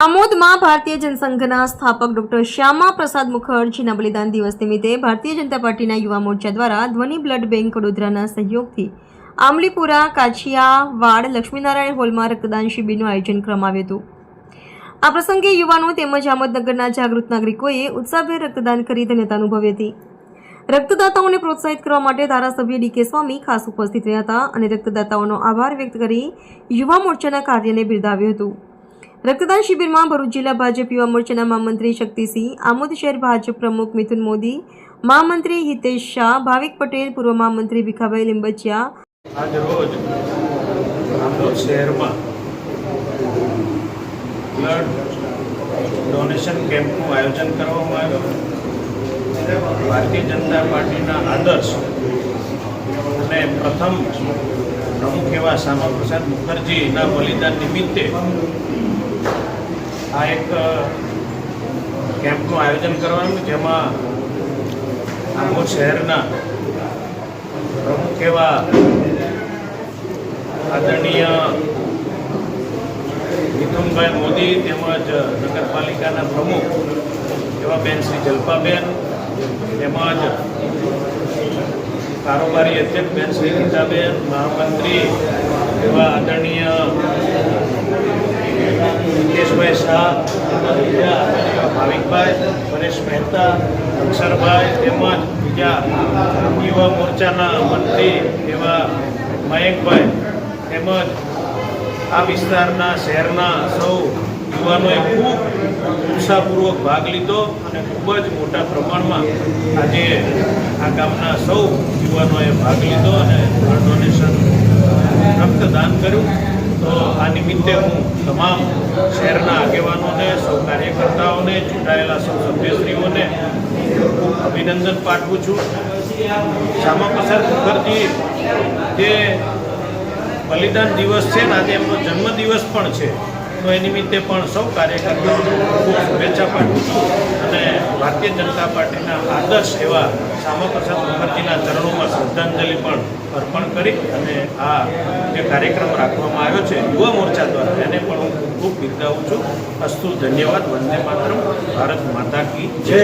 આમોદમાં ભારતીય જનસંઘના સ્થાપક ડોક્ટર શ્યામા પ્રસાદ મુખર્જીના બલિદાન દિવસ નિમિત્તે ભારતીય જનતા પાર્ટીના યુવા મોરચા દ્વારા ધ્વનિ બ્લડ બેંક વડોદરાના સહયોગથી આમલીપુરા કાછિયાવાડ લક્ષ્મીનારાયણ હોલમાં રક્તદાન શિબિરનું આયોજન કરવામાં આવ્યું હતું. આ પ્રસંગે યુવાનો તેમજ આમોદનગરના જાગૃત નાગરિકોએ ઉત્સાહભેર રક્તદાન કરી ધન્યતા અનુભવી હતી. રક્તદાતાઓને પ્રોત્સાહિત કરવા માટે ધારાસભ્ય ડીકે સ્વામી ખાસ ઉપસ્થિત રહ્યા હતા અને રક્તદાતાઓનો આભાર વ્યક્ત કરી યુવા મોરચાના કાર્યને બિરદાવ્યું હતું. રક્તદાન શિબિરમાં ભરૂચ જિલ્લા ભાજપ યુવા મોરચાના મહામંત્રી શક્તિસિંહ, આમોદ શહેર ભાજપ પ્રમુખ મિથુન મોદી, મહામંત્રી હિતેશ શાહ, ભાવિક પટેલ, પૂર્વ મહામંત્રી ભીખાભાઈ લીંબચિયા. આજ રોજ આમોદ શહેરમાં બ્લડ ડોનેશન કેમ્પનું આયોજન કરવામાં આવ્યું. ભારતીય જનતા પાર્ટીના આદર્શ અને પ્રથમ પ્રમુખ એવા શ્યામા પ્રસાદ મુખર્જીના બલિદાન નિમિત્તે આ એક કેમ્પનું આયોજન કરવાનું જેમાં આમોદ શહેરના પ્રમુખ એવા આદરણીય મિથુનભાઈ મોદી તેમજ નગરપાલિકાના પ્રમુખ એવા બેન શ્રી જલ્પાબેન તેમજ કારોબારી અધ્યક્ષ બેન શ્રી ગીતાબેન, મહામંત્રી એવા આદરણીય મુકેશભાઈ શાહ બીજા આદરણીય ભાવિકભાઈ, પરેશ મહેતા, અક્ષરભાઈ તેમજ બીજા યુવા મોરચાના મંત્રી એવા મયંકભાઈ તેમજ આ વિસ્તારના શહેરના સૌ યુવાનોએ ખૂબ ઉત્સાહપૂર્વક ભાગ લીધો અને ખૂબ જ મોટા પ્રમાણમાં આજે આ ગામના સૌ યુવાનોએ ભાગ લીધો અને ડોનેશન રક્તદાન કર્યું. આ નિમિત્તે હું તમામ શહેરના આગેવાનોને, સૌ કાર્યકર્તાઓને, ચૂંટાયેલા સૌ સભ્યશ્રીઓને અભિનંદન પાઠવું છું. શ્યામા પ્રસાદ મુખર્જી જે બલિદાન દિવસ છે ને, આજે એમનો જન્મદિવસ પણ છે. તો એ નિમિત્તે પણ સૌ કાર્યકર્તાઓને ખૂબ શુભેચ્છા પાઠવું છું અને ભારતીય જનતા પાર્ટીના આદર્શ એવા શ્યામાપ્રસાદ મુખર્જીના ચરણોમાં શ્રદ્ધાંજલિ પણ અર્પણ કરી અને આ જે કાર્યક્રમ રાખવામાં આવ્યો છે યુવા મોરચા દ્વારા, એને પણ હું ખૂબ બિરદાવું છું. અસ્તુ ધન્યવાદ, વંદે માતરમ, ભારત માતા કી જય.